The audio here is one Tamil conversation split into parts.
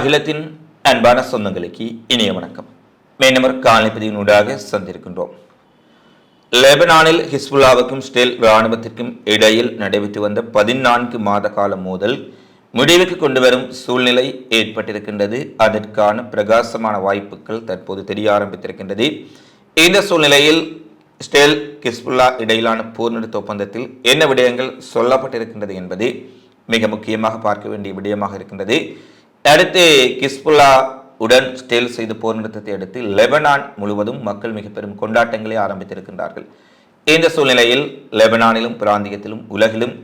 அகிலத்தின் அன்பான சொந்தங்களுக்கு இனிய வணக்கம். மேனமர் காலனிப்பதியினூடாக சந்திருக்கின்றோம். லெபனானில் ஹிஸ்புல்லாவுக்கும் ஸ்டேல் இராணுவத்திற்கும் இடையில் நடைபெற்று வந்த பதினான்கு மாத கால மோதல் முடிவுக்கு கொண்டு வரும் சூழ்நிலை ஏற்பட்டிருக்கின்றது. அதற்கான பிரகாசமான வாய்ப்புகள் தற்போது தெரிய ஆரம்பித்திருக்கின்றது. இந்த சூழ்நிலையில் ஸ்டேல் ஹிஸ்புல்லா இடையிலான போர் நிறுத்த ஒப்பந்தத்தில் என்ன விடயங்கள் சொல்லப்பட்டிருக்கின்றது என்பது மிக முக்கியமாக பார்க்க வேண்டிய விடயமாக இருக்கின்றது. அடுத்து கிஸ்புல்லா உடன் ஸ்டேல் செய்த போர் நிறுத்தத்தை அடுத்து லெபனான் முழுவதும் மக்கள் மிக பெரும் கொண்டாட்டங்களை ஆரம்பித்திருக்கின்றார்கள். இந்த சூழ்நிலையில் லெபனானிலும் பிராந்தியத்திலும் உலகிலும்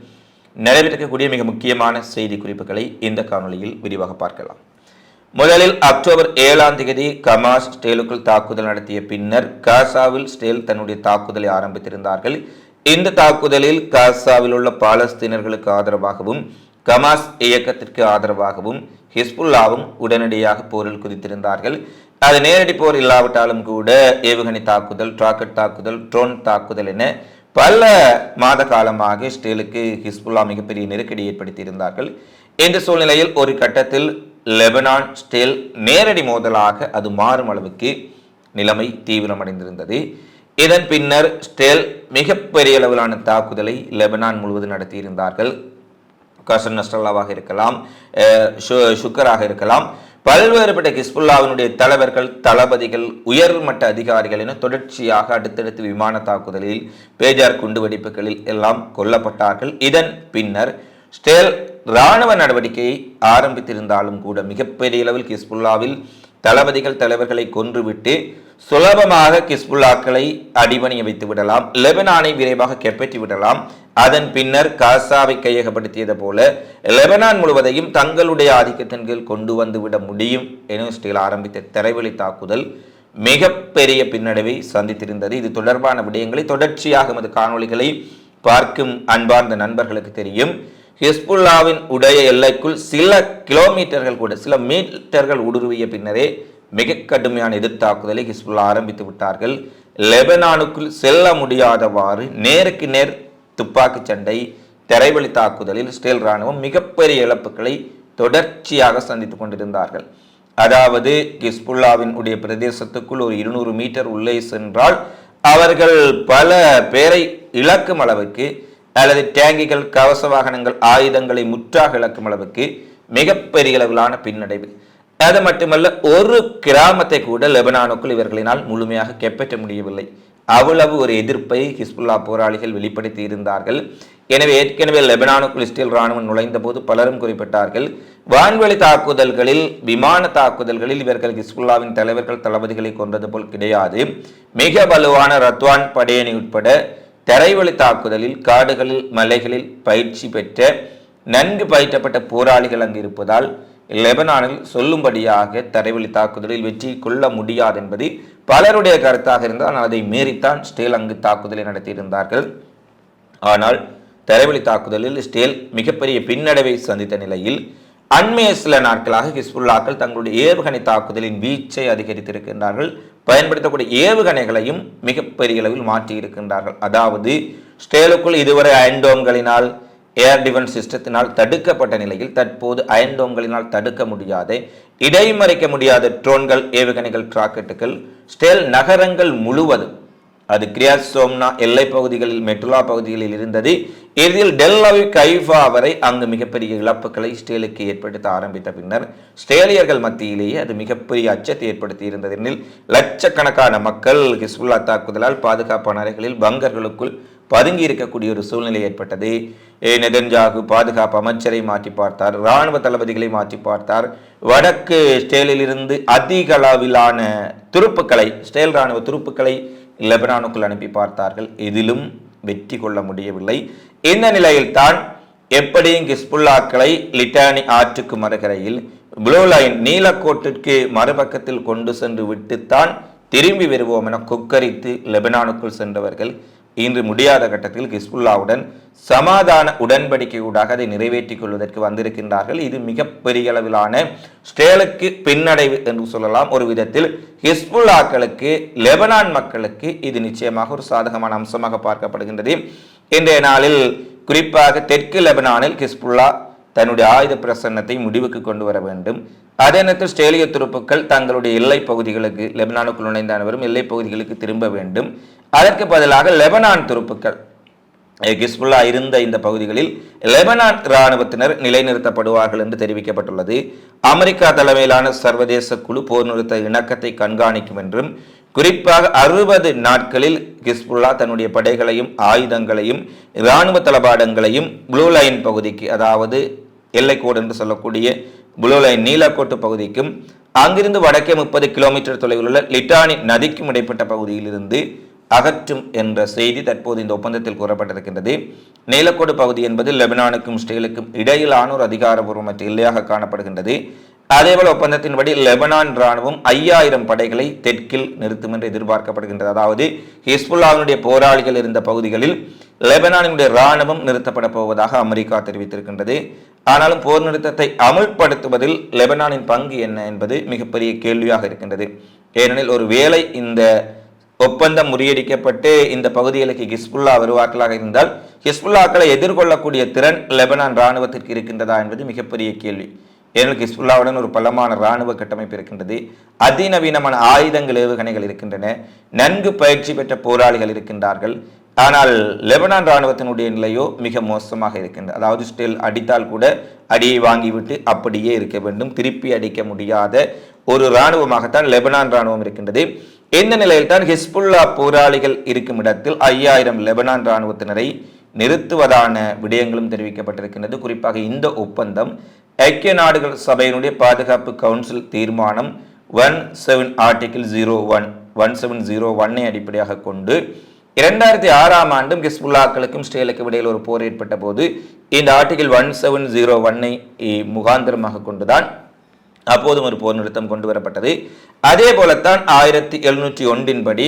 நடைபெற்றிருக்கக்கூடிய மிக முக்கியமான செய்தி குறிப்புகளை இந்த காணொலியில் விரிவாக பார்க்கலாம். முதலில் அக்டோபர் ஏழாம் தேதி கமாஸ் ஸ்டேலுக்குள் தாக்குதல் நடத்திய பின்னர் காசாவில் ஸ்டேல் தன்னுடைய தாக்குதலை ஆரம்பித்திருந்தார்கள். இந்த தாக்குதலில் காசாவில் உள்ள பாலஸ்தீனர்களுக்கு ஆதரவாகவும் கமாஸ் இயக்கத்திற்கு ஆதரவாகவும் ஹிஸ்புல்லாவும் உடனடியாக போரில் குதித்திருந்தார்கள். அது நேரடி போர் இல்லாவிட்டாலும் கூட ஏவுகணை தாக்குதல் ராக்கெட் தாக்குதல் ட்ரோன் தாக்குதல் என பல மாத காலமாக இஸ்ரேலுக்கு ஹிஸ்புல்லா மிகப்பெரிய நெருக்கடி ஏற்படுத்தியிருந்தார்கள். இந்த சூழ்நிலையில் ஒரு கட்டத்தில் லெபனான் ஸ்டேல் நேரடி மோதலாக அது மாறும் அளவுக்கு நிலைமை தீவிரமடைந்திருந்தது. இதன் பின்னர் ஸ்டேல் மிகப்பெரிய அளவிலான தாக்குதலை லெபனான் முழுவதும் நடத்தியிருந்தார்கள். கசன் நஸ்ரல்லாவாக இருக்கலாம் சுக்கராக ஷு- ஷுக்கராக இருக்கலாம். பல்வேறுபட்ட ஹிஸ்புல்லாவினுடைய தலைவர்கள் தளபதிகள் உயர்மட்ட அதிகாரிகள் என தொடர்ச்சியாக அடுத்தடுத்து விமான தாக்குதலில் பேஜார் குண்டுவெடிப்புகளில் எல்லாம் கொல்லப்பட்டார்கள். இதன் பின்னர் ஸ்டேல் இராணுவ நடவடிக்கையை ஆரம்பித்திருந்தாலும் கூட மிகப்பெரிய அளவில் ஹிஸ்புல்லாவில் தளபதிகள் தலைவர்களை கொன்றுவிட்டு சுலபமாக கிஸ்புல்லாக்களை அடிபணிய வைத்து விடலாம் லெபனானை விரைவாக கைப்பற்றி விடலாம் அதன் பின்னர் காசாவை கையகப்படுத்தியது போல லெபனான் முழுவதையும் தங்களுடைய ஆதிக்கத்தின் கீழ் கொண்டு வந்துவிட முடியும். யூனிவர்சிட்டியில் ஆரம்பித்த தரைவழி தாக்குதல் மிகப்பெரிய பின்னடைவை சந்தித்திருந்தது. இது தொடர்பான விடயங்களை தொடர்ச்சியாக நமது காணொளிகளை பார்க்கும் அன்பார்ந்த நண்பர்களுக்கு தெரியும். ஹிஸ்புல்லாவின் உடைய எல்லைக்குள் சில கிலோமீட்டர்கள் கூட சில மீட்டர்கள் ஊடுருவிய பின்னரே மிக கடுமையான எதிர்த்தாக்குதலை ஹிஸ்புல்லா ஆரம்பித்து விட்டார்கள். லெபனானுக்குள் செல்ல முடியாதவாறு நேருக்கு நேர் துப்பாக்கிச் சண்டை தரைவழி தாக்குதலில் இஸ்ரேல் ராணுவம் மிகப்பெரிய இழப்புகளை தொடர்ச்சியாக சந்தித்துக் கொண்டிருந்தார்கள். அதாவது கிஸ்புல்லாவின் உடைய பிரதேசத்துக்குள் ஒரு இருநூறு மீட்டர் உள்ளே சென்றால் அவர்கள் பல பேரை இழக்கும் அளவுக்கு அல்லது டேங்கிகள் கவச வாகனங்கள் ஆயுதங்களை முற்றாக இழக்கும் அளவுக்கு மிகப்பெரிய அளவிலான பின்னடைவு. அது மட்டுமல்ல ஒரு கிராமத்தை கூட லெபனானுக்குள் இவர்களினால் முழுமையாக கைப்பற்ற முடியவில்லை. அவ்வளவு ஒரு எதிர்ப்பை ஹிஸ்புல்லா போராளிகள் வெளிப்படுத்தி இருந்தார்கள். எனவே ஏற்கனவே லெபனானுக்குள் இஸ்ரேல் ராணுவம் நுழைந்த போது பலரும் குறிப்பிட்டார்கள் வான்வெளி தாக்குதல்களில் விமான தாக்குதல்களில் இவர்கள் ஹிஸ்புல்லாவின் தலைவர்கள் தளபதிகளை கொன்றது போல் கிடையாது. மிக வலுவான ரத்வான் படையணி உட்பட தரைவழி தாக்குதலில் காடுகளில் மலைகளில் பயிற்சி பெற்ற நன்கு பயிற்றப்பட்ட போராளிகள் அங்கு இருப்பதால் லெபனானில் சொல்லும்படியாக தரைவழி தாக்குதலில் வெற்றி கொள்ள முடியாது என்பது பலருடைய கருத்தாக இருந்தால் அதை மீறித்தான் ஸ்டேல் அங்கு தாக்குதலை நடத்தியிருந்தார்கள். ஆனால் தரைவழி தாக்குதலில் ஸ்டேல் மிகப்பெரிய பின்னடைவை சந்தித்த நிலையில் அண்மைய சில நாட்களாக ஹிஸ்புல்லாக்கள் தங்களுடைய ஏவுகணை தாக்குதலின் வீச்சை அதிகரித்திருக்கின்றார்கள். பயன்படுத்தக்கூடிய ஏவுகணைகளையும் மிகப்பெரிய அளவில் மாற்றி இருக்கின்றார்கள் அதாவது ஸ்டேலுக்குள் இதுவரை அயன்டோம்களினால் ஏர் டிஃபென்ஸ் சிஸ்டத்தினால் தடுக்கப்பட்ட நிலையில் தற்போது அயன்டோம்களினால் தடுக்க முடியாத இடைமறைக்க முடியாத ட்ரோன்கள் ஏவுகணைகள் ராக்கெட்டுகள் ஸ்டேல் நகரங்கள் முழுவதும் அது கிரியாஸ் சோம்னா எல்லை பகுதிகளில் மெட்டுலா பகுதிகளில் இருந்தது. இறுதியில் டெல்லவி கைஃபா வரை அங்கு மிகப்பெரிய இழப்புகளை ஸ்டேலுக்கு ஏற்படுத்த ஆரம்பித்த பின்னர் ஸ்டேலியர்கள் மத்தியிலேயே அது மிகப்பெரிய அச்சத்தை ஏற்படுத்தி இருந்தது. எனில் லட்சக்கணக்கான மக்கள் ஹிஸ்புல்லா தாக்குதலால் பாதுகாப்பான அறைகளில் பங்கர்களுக்குள் பதுங்கி இருக்கக்கூடிய ஒரு சூழ்நிலை ஏற்பட்டது. ஏ நெதன்ஜாகு பாதுகாப்பு அமைச்சரை மாற்றி பார்த்தார் இராணுவ தளபதிகளை மாற்றி பார்த்தார். வடக்கு ஸ்டேலிலிருந்து அதிக அளவிலான துருப்புக்களை ஸ்டேல் இராணுவ துருப்புக்களை லெபனானுக்குள் அனுப்பி பார்த்தார்கள். இதிலும் வெற்றி கொள்ள முடியவில்லை. இந்த நிலையில்தான் எப்படியும் கிஸ்புல்லாக்களை லிட்டானி ஆற்றுக்கு மறுகரையில் ப்ளூ லைன் நீலக்கோட்டிற்கு மறுபக்கத்தில் கொண்டு சென்று விட்டுத்தான் திரும்பி வருவோம் என கொக்கரித்து லெபனானுக்குள் சென்றவர்கள் இன்று முடியாத கட்டத்தில் ஹிஸ்புல்லாவுடன் சமாதான உடன்படிக்கையூடாக அதை நிறைவேற்றிக் கொள்வதற்கு வந்திருக்கின்றார்கள். இது மிகப்பெரிய அளவிலான ஸ்டேலுக்கு பின்னடைவு என்று சொல்லலாம். ஒரு விதத்தில் ஹிஸ்புல்லாக்களுக்கு லெபனான் மக்களுக்கு இது நிச்சயமாக ஒரு சாதகமான அம்சமாக பார்க்கப்படுகின்றது. இன்றைய நாளில் குறிப்பாக தெற்கு லெபனானில் ஹிஸ்புல்லா தன்னுடைய ஆயுத பிரசன்னத்தை முடிவுக்கு கொண்டு வர வேண்டும். அதே நேரத்தில் ஸ்டேலிய துருப்புக்கள் தங்களுடைய எல்லை பகுதிகளுக்கு லெபனானுக்குள் நுழைந்த அனைவரும் எல்லை பகுதிகளுக்கு திரும்ப வேண்டும். அதற்கு பதிலாக லெபனான் துருப்புக்கள் ஹிஸ்புல்லா இருந்த இந்த பகுதிகளில் லெபனான் இராணுவத்தினர் நிலைநிறுத்தப்படுவார்கள் என்று தெரிவிக்கப்பட்டுள்ளது. அமெரிக்கா தலைமையிலான சர்வதேச குழு போர் நிறுத்த இணக்கத்தை கண்காணிக்கும் என்றும் குறிப்பாக அறுபது நாட்களில் ஹிஸ்புல்லா தன்னுடைய படைகளையும் ஆயுதங்களையும் இராணுவ தளபாடங்களையும் ப்ளூ லைன் பகுதிக்கு அதாவது எல்லைக்கோடு என்று சொல்லக்கூடிய ப்ளூ லைன் நீலக்கோட்டு பகுதிக்கும் அங்கிருந்து வடக்கே முப்பது கிலோமீட்டர் தொலைவில் உள்ள லிட்டானி நதிக்கும் இடைப்பட்ட பகுதியிலிருந்து அகற்றும் என்ற செய்தி தற்போது இந்த ஒப்பந்தத்தில் கூறப்பட்டிருக்கின்றது. நீலக்கோடு பகுதி என்பது லெபனானுக்கும் இஸ்ரேலுக்கும் இடையிலான ஒரு அதிகாரபூர்வமற்ற எல்லையாக காணப்படுகின்றது. அதேபோல் ஒப்பந்தத்தின்படி லெபனான் ராணுவம் ஐயாயிரம் படைகளை தெற்கில் நிறுத்தும் என்று எதிர்பார்க்கப்படுகின்றது. அதாவது ஹிஸ்புல்லாவினுடைய போராளிகள் இருந்த பகுதிகளில் லெபனானினுடைய ராணுவம் நிறுத்தப்பட போவதாக அமெரிக்கா தெரிவித்திருக்கின்றது. ஆனாலும் போர் நிறுத்தத்தை அமுல்படுத்துவதில் லெபனானின் பங்கு என்ன என்பது மிகப்பெரிய கேள்வியாக இருக்கின்றது. ஏனெனில் ஒரு வேளை இந்த ஒப்பந்தம் முறியடிக்கப்பட்டு இந்த பகுதிகளுக்கு ஹிஸ்புல்லா வருவார்களாக இருந்தால் ஹிஸ்புல்லாக்களை எதிர்கொள்ளக்கூடிய திறன் லெபனான் இராணுவத்திற்கு இருக்கின்றதா என்பது மிகப்பெரிய கேள்வி. ஏனெனில் ஹிஸ்புல்லாவுடன் ஒரு பலமான இராணுவ கட்டமைப்பு இருக்கின்றது. அதிநவீனமான ஆயுதங்கள் ஏவுகணைகள் இருக்கின்றன. நன்கு பயிற்சி பெற்ற போராளிகள் இருக்கின்றார்கள். ஆனால் லெபனான் இராணுவத்தினுடைய நிலையோ மிக மோசமாக இருக்கின்றது. அதாவது ஸ்டில் அடித்தால் கூட அடியை வாங்கிவிட்டு அப்படியே இருக்க வேண்டும். திருப்பி அடிக்க முடியாத ஒரு இராணுவமாகத்தான் லெபனான் இராணுவம் இருக்கின்றது. இந்த நிலையில்தான் ஹிஸ்புல்லா போராளிகள் இருக்கும் இடத்தில் ஐயாயிரம் லெபனான் இராணுவத்தினரை நிறுத்துவதான விடயங்களும் தெரிவிக்கப்பட்டிருக்கின்றது. குறிப்பாக இந்த ஒப்பந்தம் ஐக்கிய நாடுகள் சபையினுடைய பாதுகாப்பு கவுன்சில் தீர்மானம் one seven article zero one one seven zero ஒன்னை அடிப்படையாக கொண்டு இரண்டாயிரத்தி ஆறாம் ஆண்டும் ஹிஸ்புல்லாக்களுக்கும் ஸ்ரீலுக்கும் இடையில் ஒரு போர் ஏற்பட்ட போது இந்த ஆர்டிகிள் ஒன் செவன் ஜீரோ ஒன்னை முகாந்திரமாக கொண்டுதான் அப்போதும் ஒரு போர் நிறுத்தம் கொண்டு வரப்பட்டது. அதே போலத்தான் ஆயிரத்தி எழுநூற்றி ஒன்றின் படி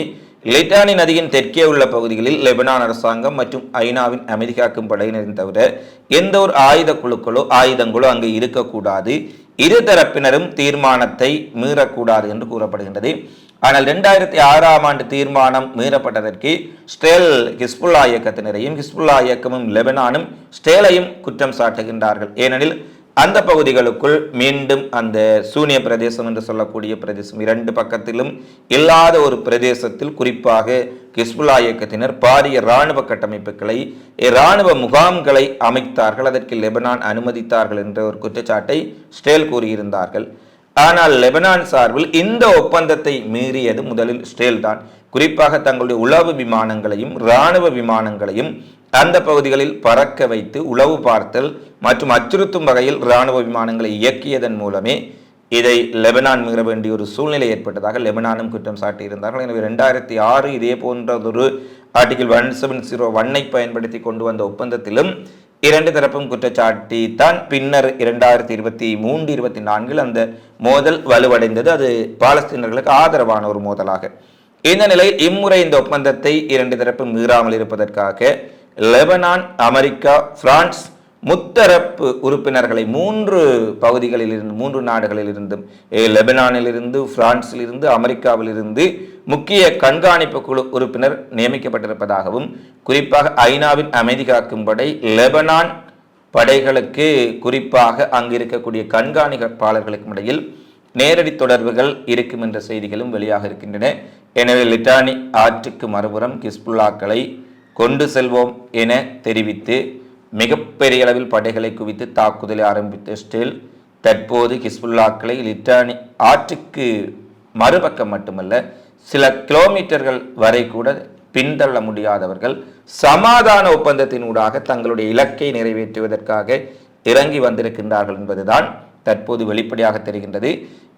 லிட்டானி நதியின் தெற்கே உள்ள பகுதிகளில் லெபனான் அரசாங்கம் மற்றும் ஐநாவின் அமைதி காக்கும் படையினரின் தவிர எந்த ஒரு ஆயுத குழுக்களோ ஆயுதங்களோ அங்கு இருக்கக்கூடாது. இரு தரப்பினரும் தீர்மானத்தை மீறக்கூடாது என்று கூறப்படுகின்றது. ஆனால் இரண்டாயிரத்தி ஆறாம் ஆண்டு தீர்மானம் மீறப்பட்டதற்கு ஸ்டேல் ஹிஸ்புல்லா இயக்கத்தினரையும் ஹிஸ்புல்லா இயக்கமும் லெபனானும் ஸ்டேலையும் குற்றம் சாட்டுகின்றார்கள். ஏனெனில் அந்த பகுதிகளுக்குள் மீண்டும் அந்த சூனிய பிரதேசம் என்று சொல்லக்கூடிய பிரதேசம் இரண்டு பக்கத்திலும் இல்லாத ஒரு பிரதேசத்தில் குறிப்பாக கிஸ்புல்லா இயக்கத்தினர் பாரிய இராணுவ கட்டமைப்புகளை இராணுவ முகாம்களை அமைத்தார்கள். அதற்கு லெபனான் அனுமதித்தார்கள் என்ற ஒரு குற்றச்சாட்டை ஸ்டேல் கூறியிருந்தார்கள். ஆனால் லெபனான் சார்பில் இந்த ஒப்பந்தத்தை மீறியது முதலில் ஸ்டேல் தான். குறிப்பாக தங்களுடைய உளவு விமானங்களையும் இராணுவ விமானங்களையும் அந்த பகுதிகளில் பறக்க வைத்து உளவு பார்த்தல் மற்றும் அச்சுறுத்தும் வகையில் இராணுவ விமானங்களை இயக்கியதன் மூலமே இதை லெபனான் மீற வேண்டிய ஒரு சூழ்நிலை ஏற்பட்டதாக லெபனானும் குற்றம் சாட்டியிருந்தார்கள். எனவே ரெண்டாயிரத்தி ஆறு இதே போன்றதொரு ஆர்டிகிள் ஒன் செவன் ஜீரோ ஒன்னை பயன்படுத்தி கொண்டு வந்த ஒப்பந்தத்திலும் இரண்டு தரப்பும் குற்றச்சாட்டி தான் பின்னர் இரண்டாயிரத்தி இருபத்தி மூன்று இருபத்தி நான்கில் அந்த மோதல் வலுவடைந்தது. அது பாலஸ்தீனர்களுக்கு ஆதரவான ஒரு மோதலாக. இந்த நிலையில் இம்முறை இந்த ஒப்பந்தத்தை இரண்டு தரப்பும் மீறாமல் இருப்பதற்காக லெபனான் அமெரிக்கா பிரான்ஸ் முத்தரப்பு உறுப்பினர்களை மூன்று பகுதிகளில் இருந்து மூன்று நாடுகளில் இருந்தும் லெபனானிலிருந்து பிரான்சிலிருந்து அமெரிக்காவிலிருந்து முக்கிய கண்காணிப்பு குழு உறுப்பினர் நியமிக்கப்பட்டிருப்பதாகவும் குறிப்பாக ஐநாவின் அமைதி காக்கும் படை லெபனான் படைகளுக்கு குறிப்பாக அங்கு இருக்கக்கூடிய கண்காணிப்பாளர்களுக்கும் இடையில் நேரடி தொடர்புகள் இருக்கும் என்ற செய்திகளும் வெளியாக இருக்கின்றன. எனவே லிட்டானி ஆற்றுக்கு மறுபுறம் கிஸ்புல்லாக்களை கொண்டு செல்வோம் என தெரிவித்து மிகப்பெரிய அளவில் படைகளை குவித்து தாக்குதலை ஆரம்பித்த ஸ்டேல் தற்போது ஹிஸ்புல்லாக்களை லிட்டானி ஆற்றுக்கு மறுபக்கம் மட்டுமல்ல சில கிலோமீட்டர்கள் வரை கூட பின்தள்ள முடியாதவர்கள் சமாதான ஒப்பந்தத்தினூடாக தங்களுடைய இலக்கை நிறைவேற்றுவதற்காக இறங்கி வந்திருக்கின்றார்கள் என்பதுதான் தற்போது வெளிப்படையாக தெரிகின்றது.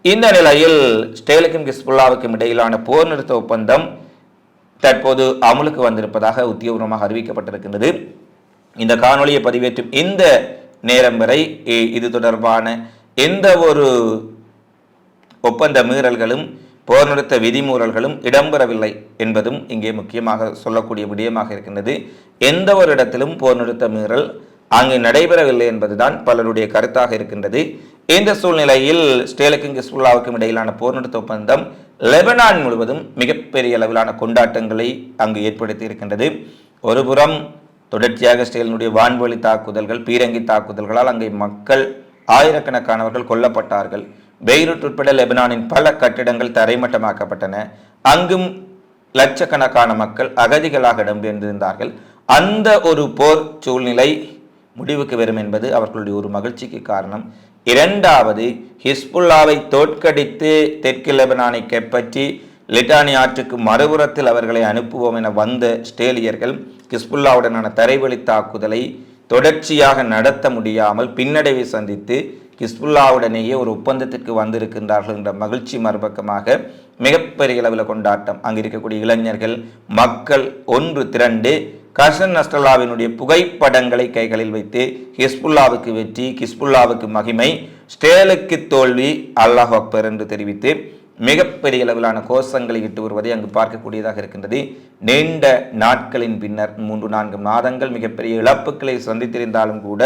இந்த நிலையில் ஸ்டேலுக்கும் கிஸ்புல்லாவுக்கும் இடையிலான போர் நிறுத்த ஒப்பந்தம் தற்போது அமலுக்கு வந்திருப்பதாக உத்தியோகமாக அறிவிக்கப்பட்டிருக்கின்றது. இந்த காணொலியை பதிவேற்றும் இந்த நேரம் வரை இது தொடர்பான எந்த ஒரு ஒப்பந்த மீறல்களும் போர் நிறுத்த விதிமூறல்களும் இடம்பெறவில்லை என்பதும் இங்கே முக்கியமாக சொல்லக்கூடிய விடயமாக இருக்கின்றது. எந்த ஒரு இடத்திலும் போர் நிறுத்த மீறல் அங்கு நடைபெறவில்லை என்பதுதான் பலருடைய கருத்தாக இருக்கின்றது. இந்த சூழ்நிலையில் ஸ்டேலுக்கும் கிஸ்புல்லாவுக்கும் இடையிலான போர் நிறுத்த ஒப்பந்தம் லெபனான் முழுவதும் மிகப்பெரிய அளவிலான கொண்டாட்டங்களை அங்கு ஏற்படுத்தி இருக்கின்றது ஒருபுறம் தொடர்ச்சியாக இஸ்ரேலினுடைய வான்வழி தாக்குதல்கள் பீரங்கி தாக்குதல்களால் அங்கே மக்கள் ஆயிரக்கணக்கானவர்கள் கொல்லப்பட்டார்கள். பெய்ரூட் உட்பட லெபனானின் பல கட்டிடங்கள் தரைமட்டமாக்கப்பட்டன. அங்கும் லட்சக்கணக்கான மக்கள் அகதிகளாக இடம்பெயர்ந்திருந்தார்கள். அந்த ஒரு போர் சூழ்நிலை முடிவுக்கு வரும் என்பது அவர்களுடைய ஒரு மகிழ்ச்சிக்கு காரணம். இரண்டாவது ஹிஸ்புல்லாவை தோற்கடித்து தெற்கு லெபனானை கைப்பற்றி லிட்டானி ஆற்றுக்கு மறுபுறத்தில் அவர்களை அனுப்புவோம் என வந்த ஸ்டேலியர்கள் ஹிஸ்புல்லாவுடனான தரைவழி தாக்குதலை தொடர்ச்சியாக நடத்த முடியாமல் பின்னடைவை சந்தித்து ஹிஸ்புல்லாவுடனேயே ஒரு ஒப்பந்தத்திற்கு வந்திருக்கின்றார்கள் என்ற மகிழ்ச்சி மறுபக்கமாக மிகப்பெரிய அளவில் கொண்டாட்டம். அங்கு இருக்கக்கூடிய இளைஞர்கள் மக்கள் ஒன்று திரண்டு கர்ஷன் நஸ்டல்லாவினுடைய புகைப்படங்களை கைகளில் வைத்து ஹிஸ்புல்லாவுக்கு வெற்றி ஹிஸ்புல்லாவுக்கு மகிமை ஸ்டேலுக்கு தோல்வி அல்லாஹ் அக்பர் என்று தெரிவித்து மிகப்பெரிய அளவிலான கோஷங்களை இட்டு வருவதை அங்கு பார்க்கக்கூடியதாக இருக்கின்றது. நீண்ட நாட்களின் பின்னர் மூன்று நான்கு மாதங்கள் மிகப்பெரிய இழப்புகளை சந்தித்திருந்தாலும் கூட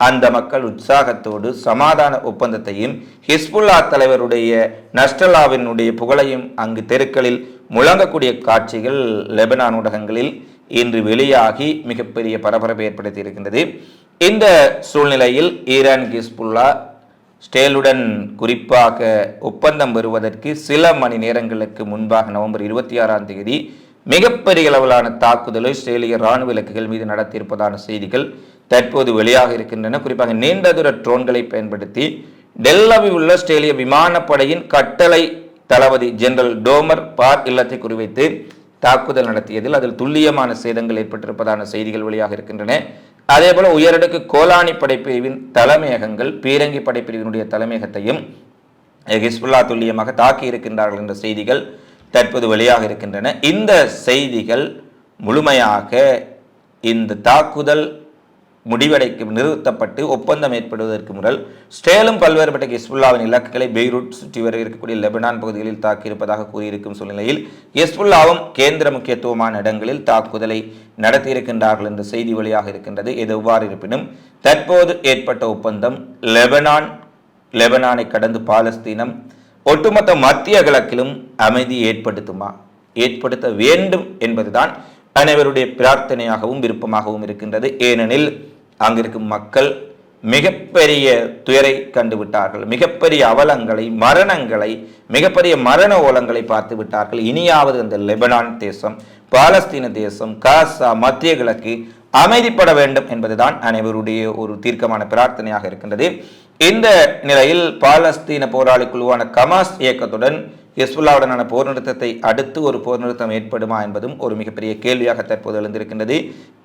அந்த மக்கள் உற்சாகத்தோடு சமாதான ஒப்பந்தத்தையும் ஹிஸ்புல்லா தலைவருடைய நஸ்டல்லாவினுடைய புகழையும் அங்கு தெருக்களில் முழங்கக்கூடிய காட்சிகள் லெபனான் ஊடகங்களில் இன்று வெளியாகி மிகப்பெரிய பரபரப்பை ஏற்படுத்தி இருக்கின்றது. இந்த சூழ்நிலையில் ஈரான் கிஸ்புல்லா ஸ்டேலுடன் குறிப்பாக ஒப்பந்தம் பெறுவதற்கு சில மணி நேரங்களுக்கு முன்பாக நவம்பர் இருபத்தி ஆறாம் தேதி மிகப்பெரிய அளவிலான தாக்குதலை இஸ்ரேலிய ராணுவ இலக்குகள் மீது நடத்தியிருப்பதான செய்திகள் தற்போது வெளியாக இருக்கின்றன. குறிப்பாக நீண்ட தூர ட்ரோன்களை பயன்படுத்தி டெல்லவில் உள்ள ஆஸ்திரேலிய விமானப்படையின் கட்டளை தளபதி ஜெனரல் டோமர் பார் இல்லத்தை குறிவைத்து தாக்குதல் நடத்தியதில் அதில் துல்லியமான சேதங்கள் ஏற்பட்டிருப்பதான செய்திகள் வெளியாக இருக்கின்றன. அதேபோல உயரடுக்கு கோலானி படைப்பிரிவின் தலைமையகங்கள் பீரங்கி படைப்பிரிவினுடைய தலைமையகத்தையும் ஹிஸ்புல்லா துல்லியமாக தாக்கி இருக்கின்றார்கள் என்ற செய்திகள் தற்போது வெளியாக இருக்கின்றன. இந்த செய்திகள் முழுமையாக இந்த தாக்குதல் முடிவடைக்கும் நிறுத்தப்பட்டு ஒப்பந்தம் ஏற்படுவதற்கு முதல் ஸ்டேலும் பல்வேறுபட்ட ஹிஸ்புல்லாவின் இலக்குகளை பெய்ரூட் சுற்றி வர இருக்கக்கூடிய லெபனான் பகுதிகளில் தாக்கியிருப்பதாக கூறியிருக்கும் சூழ்நிலையில் ஹிஸ்புல்லாவும் கேந்திர முக்கியத்துவமான இடங்களில் தாக்குதலை நடத்தியிருக்கின்றார்கள் என்ற செய்தி வழியாக இருக்கின்றது. இது எவ்வாறு இருப்பினும் தற்போது ஏற்பட்ட ஒப்பந்தம் லெபனான் லெபனானை கடந்து பாலஸ்தீனம் ஒட்டுமொத்த மத்திய கிழக்கிலும் அமைதி ஏற்படுத்துமா ஏற்படுத்த வேண்டும் என்பதுதான் அனைவருடைய பிரார்த்தனையாகவும் விருப்பமாகவும் இருக்கின்றது. ஏனெனில் அங்கிருக்கும் மக்கள் மிகப்பெரிய துயரை கண்டுவிட்டார்கள். மிகப்பெரிய அவலங்களை மரணங்களை மிகப்பெரிய மரண ஓலங்களை பார்த்து விட்டார்கள். இனியாவது அந்த லெபனான் தேசம் பாலஸ்தீன தேசம் காசா மத்திய கிழக்கு அமைதிப்பட வேண்டும் என்பதுதான் அனைவருடைய ஒரு தீர்க்கமான பிரார்த்தனையாக இருக்கின்றது. இந்த நிலையில் பாலஸ்தீன போராளி குழுவான கமாஸ் இயக்கத்துடன் ஹெஸ்புல்லாவுடனான போர் நிறுத்தத்தை அடுத்து ஒரு போர் நிறுத்தம் ஏற்படுமா என்பதும் ஒரு மிகப்பெரிய கேள்வியாக தற்போது எழுந்திருக்கின்றது.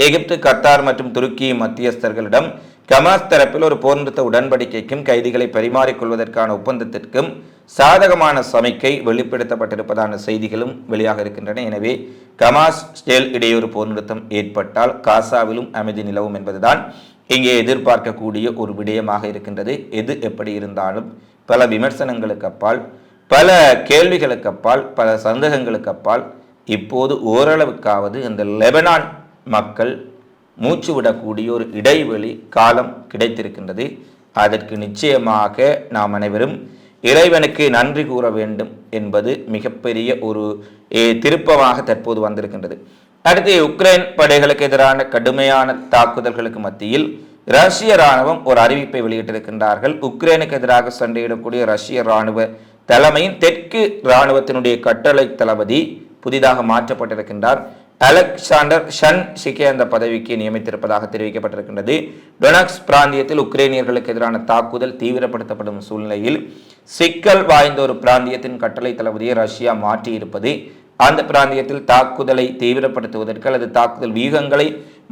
எகிப்து கத்தார் மற்றும் துருக்கி மத்தியஸ்தர்களிடம் கமாஸ் தரப்பில் ஒரு போர் நிறுத்த உடன்படிக்கைக்கும் கைதிகளை பரிமாறிக்கொள்வதற்கான ஒப்பந்தத்திற்கும் சாதகமான சமிக்கை வெளிப்படுத்தப்பட்டிருப்பதான செய்திகளும் வெளியாக இருக்கின்றன. எனவே கமாஸ் ஸ்டேல் இடையூறு போர் நிறுத்தம் ஏற்பட்டால் காசாவிலும் அமைதி நிலவும் என்பதுதான் இங்கே எதிர்பார்க்கக்கூடிய ஒரு விடயமாக இருக்கின்றது. எது எப்படி இருந்தாலும் பல விமர்சனங்களுக்கு அப்பால் பல கேள்விகளுக்கு அப்பால் பல சந்தேகங்களுக்கு அப்பால் இப்போது ஓரளவுக்காவது இந்த லெபனான் மக்கள் மூச்சு விடக்கூடிய ஒரு இடைவெளி காலம் கிடைத்திருக்கின்றது. அதற்கு நிச்சயமாக நாம் அனைவரும் இறைவனுக்கு நன்றி கூற வேண்டும் என்பது மிகப்பெரிய ஒரு திருப்பமாக தற்போது வந்திருக்கின்றது. அடுத்து உக்ரைன் படைகளுக்கு எதிரான கடுமையான தாக்குதல்களுக்கு மத்தியில் ரஷ்ய ராணுவம் ஒரு அறிவிப்பை வெளியிட்டிருக்கின்றார்கள். உக்ரைனுக்கு எதிராக சண்டையிடக்கூடிய ரஷ்ய ராணுவ தலைமையின் தெற்கு இராணுவத்தினுடைய கட்டளை தளபதி புதிதாக மாற்றப்பட்டிருக்கின்றார். அலெக்சாண்டர் ஷன் ஷிகே அந்த பதவிக்கு நியமித்திருப்பதாக தெரிவிக்கப்பட்டிருக்கின்றது. டொனக்ஸ் பிராந்தியத்தில் உக்ரைனியர்களுக்கு எதிரான தாக்குதல் தீவிரப்படுத்தப்படும் சூழ்நிலையில் சிக்கல் வாய்ந்த ஒரு பிராந்தியத்தின் கட்டளை தளபதியை ரஷ்யா மாற்றியிருப்பது அந்த பிராந்தியத்தில் தாக்குதலை தீவிரப்படுத்துவதற்கு அல்லது தாக்குதல் வியூகங்களை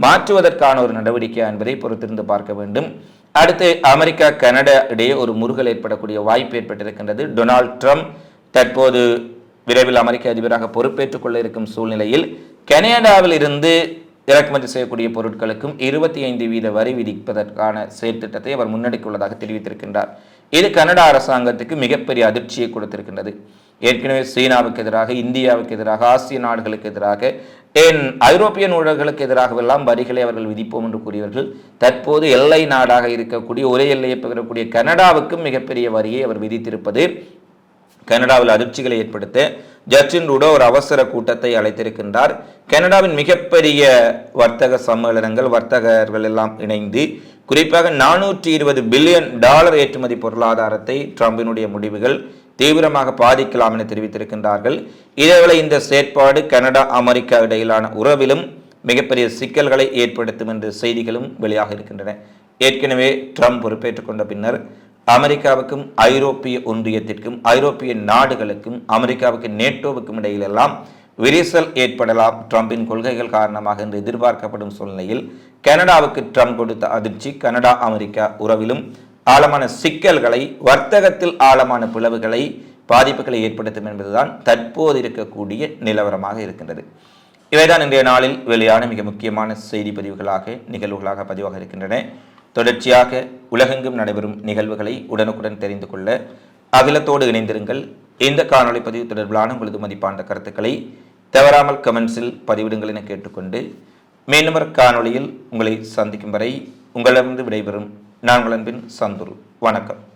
மாற்றுவதற்கான ஒரு நடவடிக்கை என்பதை பொறுத்திருந்து பார்க்க வேண்டும். அடுத்து அமெரிக்கா கனடா இடையே ஒரு முருகல் ஏற்படக்கூடிய வாய்ப்பு ஏற்பட்டிருக்கின்றது. டொனால்ட் ட்ரம்ப் தற்போது விரைவில் அமெரிக்க அதிபராக பொறுப்பேற்றுக் கொள்ள இருக்கும் சூழ்நிலையில் கனடாவில் இருந்து இறக்குமதி செய்யக்கூடிய பொருட்களுக்கும் இருபத்தி ஐந்து வீத வரி விதிப்பதற்கான செயற்திட்டத்தை அவர் முன்னெடுக்க உள்ளதாக தெரிவித்திருக்கின்றார். இது கனடா அரசாங்கத்துக்கு மிகப்பெரிய அதிர்ச்சியை கொடுத்திருக்கின்றது. ஏற்கனவே சீனாவுக்கு எதிராக இந்தியாவுக்கு எதிராக ஆசிய நாடுகளுக்கு எதிராக ஏன் ஐரோப்பிய நூலர்களுக்கு எதிராகவெல்லாம் வரிகளை அவர்கள் விதிப்போம் என்று கூறியவர்கள். தற்போது எல்லை நாடாக இருக்கக்கூடிய ஒரே எல்லையை பகிரக்கூடிய கனடாவுக்கும் மிகப்பெரிய வரியை அவர் விதித்திருப்பது. கனடாவில் அதிர்ச்சிகளை ஏற்படுத்த ஜஸ்டின் ரூடோ ஒரு அவசர கூட்டத்தை அழைத்திருக்கின்றார். கனடாவின் மிகப்பெரிய வர்த்தக சம்மேளனங்கள் வர்த்தகர்கள் எல்லாம் இணைந்து குறிப்பாக நானூற்றி இருபது பில்லியன் டாலர் ஏற்றுமதி பொருளாதாரத்தை ட்ரம்பினுடைய முடிவுகள் தீவிரமாக பாதிக்கலாம் என தெரிவித்திருக்கின்றார்கள். இதேவேளை இந்த செயற்பாடு கனடா அமெரிக்கா இடையிலான உறவிலும் மிகப்பெரிய சிக்கல்களை ஏற்படுத்தும் என்ற செய்திகளும் வெளியாக இருக்கின்றன. ஏற்கனவே ட்ரம்ப் பொறுப்பேற்றுக் கொண்ட பின்னர் அமெரிக்காவுக்கும் ஐரோப்பிய ஒன்றியத்திற்கும் ஐரோப்பிய நாடுகளுக்கும் அமெரிக்காவுக்கு நேட்டோவுக்கும் இடையிலெல்லாம் விரிசல் ஏற்படலாம் ட்ரம்பின் கொள்கைகள் காரணமாக என்று எதிர்பார்க்கப்படும் சூழ்நிலையில் கனடாவுக்கு ட்ரம்ப் கொடுத்த அதிர்ச்சி கனடா அமெரிக்கா உறவிலும் ஆழமான சிக்கல்களை வர்த்தகத்தில் ஆழமான பிளவுகளை பாதிப்புகளை ஏற்படுத்தும் என்பதுதான் தற்போது இருக்கக்கூடிய நிலவரமாக இருக்கின்றது. இவைதான் இன்றைய நாளில் வெளியான மிக முக்கியமான செய்தி பதிவுகளாக நிகழ்வுகளாக பதிவாக இருக்கின்றன. தொடர்ச்சியாக உலகெங்கும் நடைபெறும் நிகழ்வுகளை உடனுக்குடன் தெரிந்து கொள்ள அகிலத்தோடு இணைந்திருங்கள். இந்த காணொளி பதிவு தொடர்பிலான உங்களது மதிப்பான கருத்துக்களை தவறாமல் கமெண்ட்ஸில் பதிவிடுங்கள் என கேட்டுக்கொண்டு மீண்டும் காணொலியில் காணொளியில் உங்களை சந்திக்கும் வரை உங்களிடமிருந்து விடைபெறும் நான் உங்கள் அன்பின் சந்துரு. வணக்கம்.